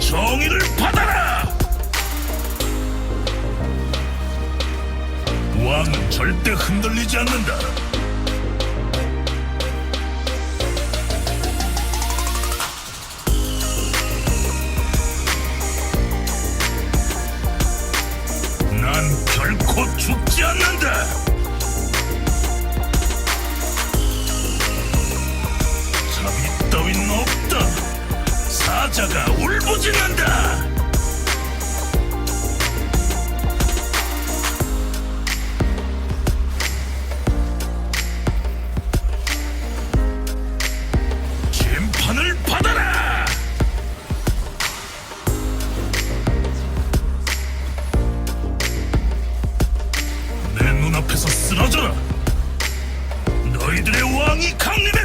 정의를 받아라! 왕은 절대 흔들리지 않는다. 난 결코 죽지 않는다. 자비 따윈 없다. 사자가 부짖는다. 심판을 받아라! 내 눈앞에서 쓰러져라! 너희들의 왕이 강림했다!